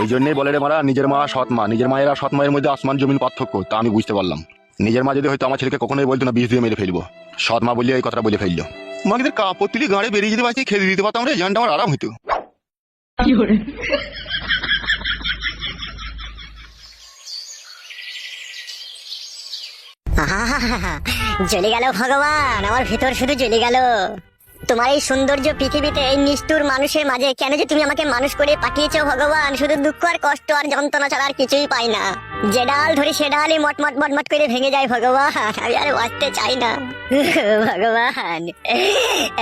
ওই জন্যই বলে রে মারা নিজের মা সৎ মা। নিজের মায়ের আর সৎ মায়ের মধ্যে আসমান জমিন পার্থক্য তা আমি বুঝতে পারলাম। নিজের মা যদি হয়তো আমার ছেলেকে কখনোই বলতো না বিষ দিয়ে মেরে ফেলব। সৎ মা বলিয়ে এই কথাটা বলে ফেলল। মাকে কাপড় তুলি গাড়ি বেরিয়ে যেতে পারছি খেতে দিতে পারতাম রে জানটা আমার আরাম হইতো। জ্বলে গেল ভগবান আমার ভিতর শুধু জ্বলে গেল। তোমার এই সৌন্দর্য পৃথিবীতে এই নিষ্ঠুর মানুষের মাঝে কেন যে তুমি আমাকে মানুষ করে পাঠিয়েছো ভগবান? শুধু দুঃখ আর কষ্ট আর যন্ত্রণা ছাড়া আর কিছুই পাই না। যে ডাল ধরি সে ডালই মটমট মটমট করে ভেঙে যায় ভগবান। আমি আর বাঁচতে চাই না। ভগবান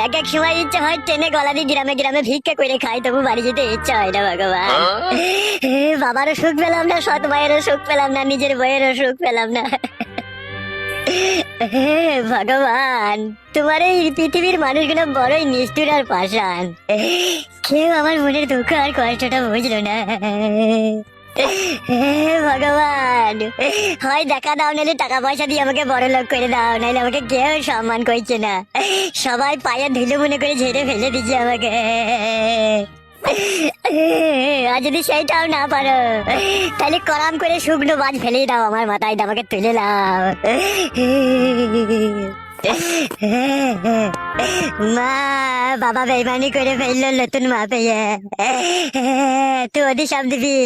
এক এক সময় ইচ্ছা হয় ট্রেনে গলা দিয়ে গ্রামে গ্রামে ভিক্ষা করে খাই তবু বাড়ি যেতে ইচ্ছা হয় না ভগবান। বাবারও সুখ পেলাম না সৎ মায়েরও সুখ পেলাম না নিজের বইয়েরও সুখ পেলাম না। হে ভগবান, তোমার এই পৃথিবীর মানুষগুলো বড়ই নিষ্ঠুর আর পাষাণ। কেউ আমার মনের দুঃখ আর কষ্টটা বুঝলো না। ভগবান, হয় দেখা দাও, নাহলে টাকা পয়সা দিয়ে আমাকে বড় লোক করে দাও, নাহলে আমাকে কেউ সম্মান করছে না। সবাই পায়ে ধুলো মনে করে ঝেড়ে ফেলে দিচ্ছে আমাকে। আর যদি সেইটাও না পারো, তাহলে করাম করে শুকনো বাজ ফেলে দাও আমার মাথায় তুলে মা, বাবা বেমানি করে ফেলল নতুন মা পেয়ে। তুই ওদের সব দিবি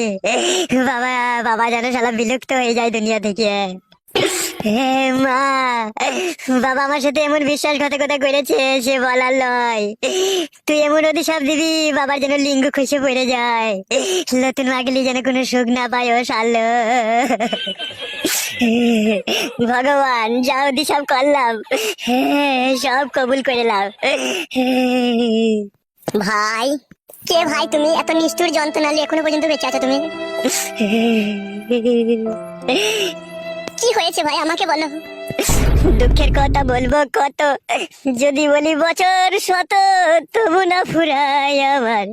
বাবা বাবা যেন সালা বিলুপ্ত হয়ে যায় দুনিয়া থেকে। মা, বাবা আমার সাথে এমন বিশ্বাসঘাতকতা করেছে সে বলার লয় তুই এমন সব দিবি, বাবার যেন লিঙ্গ খুশি পড়ে যায়। নতুন মাগলি যেন কোনো সুখ না পায়, ও সারল ভগবান, যা সব করলাম, সব কবুল করে লাও ভাই, কে ভাই তুমি? এত নিষ্ঠুর যন্ত্রণা নিয়ে এখনও পর্যন্ত বেঁচে আছো তুমি? কি হয়েছে ভাই? আমাকে বলো। দুঃখের কথা বলব কত? যদি বলি বছর শত তবু না ফুরাই আমার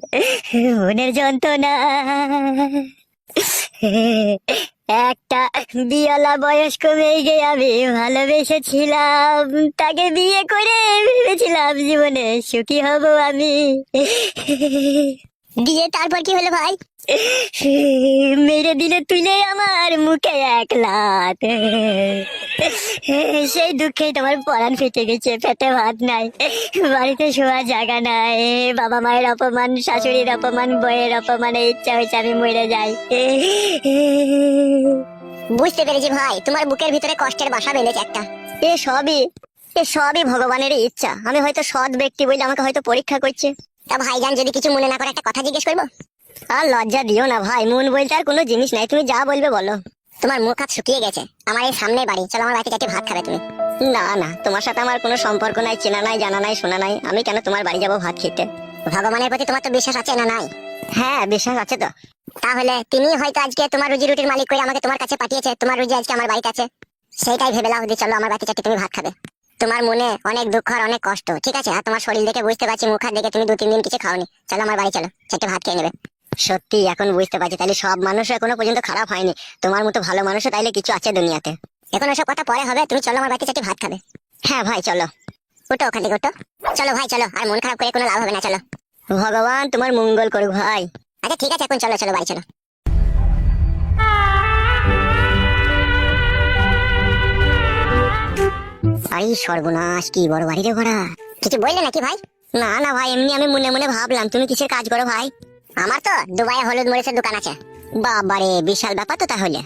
মনের যন্ত্রণা। একটা বিয়ালা বয়স্ক মেয়েকে আমি ভালোবেসেছিলাম। তাকে বিয়ে করে ভেবেছিলাম জীবনে সুখী হব আমি। দিয়ে তারপর কি হলো ভাই? মেরে দিলে তুলে আমার মুখে এক লাত। সেই দুঃখেই তোমার পরাণ ফেটে গেছে পেটে ভাত নাই। বাড়িতে শোয়ার জায়গা নাই। বাবা মায়ের অপমান শাশুড়ির অপমান বইয়ের অপমানে ইচ্ছা হয়েছে আমি মরে যাই। বুঝতে পেরেছি ভাই তোমার বুকের ভিতরে কষ্টের বাসা বেঁধেছে একটা। এ সবই এ সবই ভগবানের ইচ্ছা। আমি হয়তো সৎ ব্যক্তি বলে আমাকে হয়তো পরীক্ষা করছে। তা ভাইজান যদি কিছু মনে না করে একটা কথা জিজ্ঞেস করব? আর লজ্জা দিও না ভাই মন বলতে আর কোনো জিনিস নাই তুমি যা বলবে বলো। তোমার মুখ হাত শুকিয়ে গেছে আমার এই সামনে বাড়ি চলো আমার বাড়িতে ভাত খাবে তুমি। না না তোমার সাথে আমার কোনো সম্পর্ক নাই চেনা নাই জানা নাই শোনা নাই আমি কেন তোমার বাড়ি যাব ভাত খেতে? ভগবানের প্রতি তোমার তো বিশ্বাস আছে না নাই? হ্যাঁ বিশ্বাস আছে তো। তাহলে তিনি হয়তো আজকে তোমার রুজি রুটির মালিক করে আমাকে তোমার কাছে পাঠিয়েছে তোমার রুজি আজকে আমার বাড়িতে আছে। সেইটাই ভেবে লাও চলো আমার বাড়িতে চারটে তুমি ভাত খাবে। তোমার মনে অনেক দুঃখ আর অনেক কষ্ট ঠিক আছে? আর তোমার শরীর দেখে বুঝতে পারছি মুখ হাত দেখে তুমি দু তিন দিন কিছু খাওনি। চলো আমার বাড়ি চলো চারটে ভাত খেয়ে নেবে। সত্যি, এখন বুঝতে পারছি। তাহলে সব মানুষ এখনও পর্যন্ত খারাপ হয়নি। তোমার মতো ভালো মানুষও তাইলে কিছু আছে দুনিয়াতে। এখন ওসব কথা পরে হবে। তুমি চলো আমার বাড়িতে চারটে ভাত খাবে। হ্যাঁ ভাই, চলো। ওটো ওখান থেকে ওটো চলো ভাই, চলো। আর মন খারাপ করে কোনো লাভ হবে না, চলো। ভগবান তোমার মঙ্গল করুক ভাই। আচ্ছা ঠিক আছে, এখন চলো চলো, বাড়ি চলো। আরে সর্বনাশ, কি বড় বাড়ি রে ভরা। কিছু বললে নাকি ভাই? না না ভাই, এমনি আমি মনে মনে ভাবলাম। তুমি কিসের কাজ করো ভাই? আমার তো দুবাইয়ে হলুদ মরিচের দোকান আছে। বাবারে বিশাল ব্যাপার তো তাহলে।